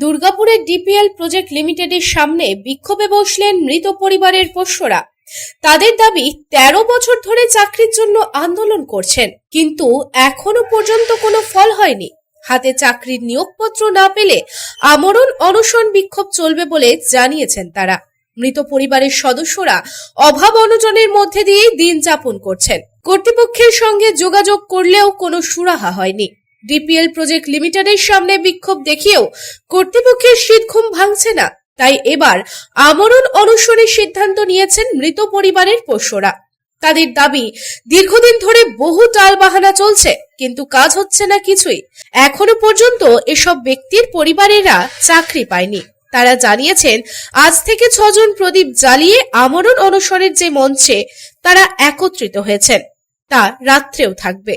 দুর্গাপুরের DPL project লিমিটেডের সামনে বিক্ষোভে বসলেন মৃত পরিবারের পোষ্যরা। তাদের দাবি, তেরো বছর ধরে চাকরির জন্য আন্দোলন করছেন, কিন্তু এখনও পর্যন্ত কোনো ফল হয়নি। হাতে চাকরির নিয়োগপত্র না পেলে আমরণ অনশন বিক্ষোভ চলবে বলে জানিয়েছেন তারা। মৃত পরিবারের সদস্যরা অভাব অনটনের মধ্যে দিয়েই দিন যাপন করছেন। কর্তৃপক্ষের সঙ্গে যোগাযোগ করলেও কোনো সুরাহা হয়নি। ডিপিএল প্রজেক্ট লিমিটেডের সামনে বিক্ষোভ দেখিয়েও কর্তৃপক্ষের শীতঘুম ভাঙছে না। তাই এবার আমরণ অনশনের সিদ্ধান্ত নিয়েছেন মৃত পরিবারের পোষ্যরা। তাদের দাবি, দীর্ঘদিন ধরে বহু টাল বাহানা চলছে, কিন্তু কাজ হচ্ছে না কিছুই। এখনও পর্যন্ত এসব ব্যক্তির পরিবারেরা চাকরি পায়নি। তারা জানিয়েছেন, আজ থেকে ছজন প্রদীপ জ্বালিয়ে আমরণ অনশনের যে মঞ্চে তারা একত্রিত হয়েছেন। তা রাত্রেও থাকবে।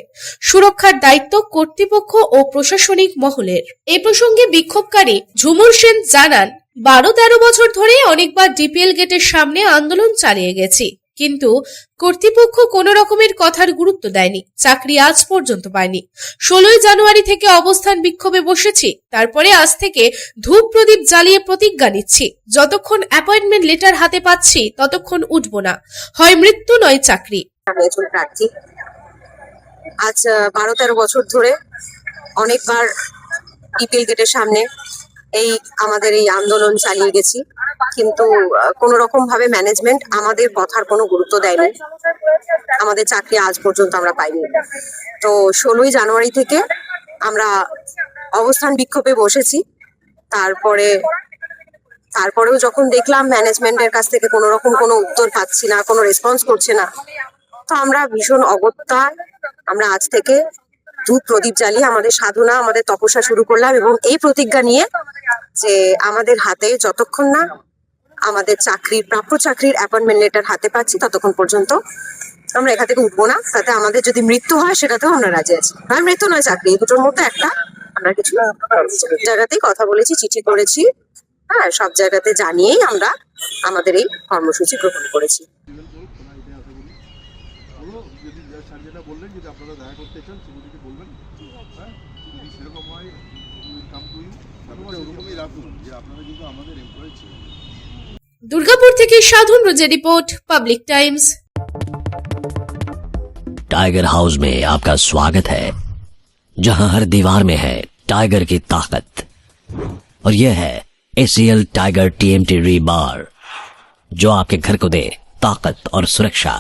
সুরক্ষার দায়িত্ব কর্তৃপক্ষ ও প্রশাসনিক মহলের। এ প্রসঙ্গে বিক্ষোভকারী ঝুমুর সেন জানান, বারো তেরো বছর ধরে অনেকবার ডিপিএল গেটের সামনে আন্দোলন চালিয়ে গেছি, কিন্তু কর্তৃপক্ষ কোনো রকমের কথার গুরুত্ব দেয়নি, চাকরি আজ পর্যন্ত পায়নি। ষোলোই জানুয়ারি থেকে অবস্থান বিক্ষোভে বসেছি, তারপরে আজ থেকে ধূপ প্রদীপ জ্বালিয়ে প্রতিজ্ঞা নিচ্ছি। যতক্ষণ অ্যাপয়েন্টমেন্ট লেটার হাতে পাচ্ছি, ততক্ষণ উঠব না। হয় মৃত্যু, নয় চাকরি। একজন প্রার্থী আজ বারো তেরো বছর ধরে অনেকবার ইপিএল গেটের সামনে এই আমাদের এই আন্দোলন চালিয়ে গেছি। কিন্তু কোন রকম ভাবে ম্যানেজমেন্ট আমাদের কথার কোনো গুরুত্ব দেয়নি। আমাদের চাকরি আজ পর্যন্ত আমরা পাইনি। তো ষোলোই জানুয়ারি থেকে আমরা অবস্থান বিক্ষোভে বসেছি। তারপরে, তারপরেও যখন দেখলাম ম্যানেজমেন্টের কাছ থেকে কোনো রকম কোনো উত্তর পাচ্ছি না, কোনো রেসপন্স করছে না তো আমরা ভীষণ অগত্যায় আমরা আজ থেকে ধূপ প্রদীপ জ্বালিয়ে আমাদের সাধনা, আমাদের তপস্যা শুরু করলাম এবং এই প্রতিজ্ঞা নিয়ে যে আমাদের হাতে যতক্ষণ না আমাদের চাকরির প্রাপ্য চাকরির অ্যাপয়েন্টমেন্ট লেটার হাতে পাচ্ছি, ততক্ষণ পর্যন্ত আমরা এখান থেকে উঠবো না। তাতে আমাদের যদি মৃত্যু হয়, সেটাতেও আমরা রাজি আছি। আর মৃত্যু নয়, চাকরি। দুটোর মধ্যে একটা আমরা কিছু জায়গাতেই কথা বলেছি, চিঠি করেছি। হ্যাঁ সব জায়গাতে জানিয়েই আমরা আমাদের এই কর্মসূচি গ্রহণ করেছি। যদি যা- স্যার যেটা বললেন যদি আপনারা দেখা করতে চান সেগুলিকে বলবেন হ্যাঁ যদি সেরকম হয় কাম টু ইউ ব্যাপারটা ওরকমই রাখুন যে আপনারা কিন্তু আমাদের এমপ্লয়ি ছিলেন দুর্গাপুর থেকে সাধন রোজে report public times tiger house में आपका स्वागत है जहां हर दीवार में है टाइगर की ताकत और यह है एसीएल टाइगर टीएमटी रीबार जो आपके घर को दे ताकत और सुरक्षा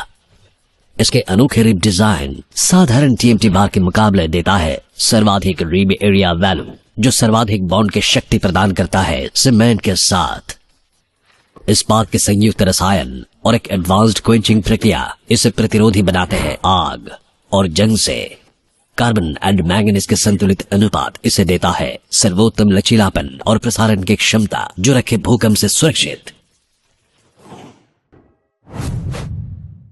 इसके अनोखे रिब डिज़ाइन साधारण टीएमटी बार के मुकाबले देता है सर्वाधिक रिब एरिया वैल्यू, जो सर्वाधिक बॉन्ड की शक्ति प्रदान करता है, सीमेंट के साथ। इस्पात के संयुक्त रसायन और एक एडवांस्ड क्वेंचिंग प्रक्रिया इसे प्रतिरोधी बनाते हैं आग और जंग से। कार्बन एंड मैंगनीज के संतुलित अनुपात इसे देता है सर्वोत्तम लचीलापन और प्रसारण की क्षमता, जो रखे भूकंप से सुरक्षित।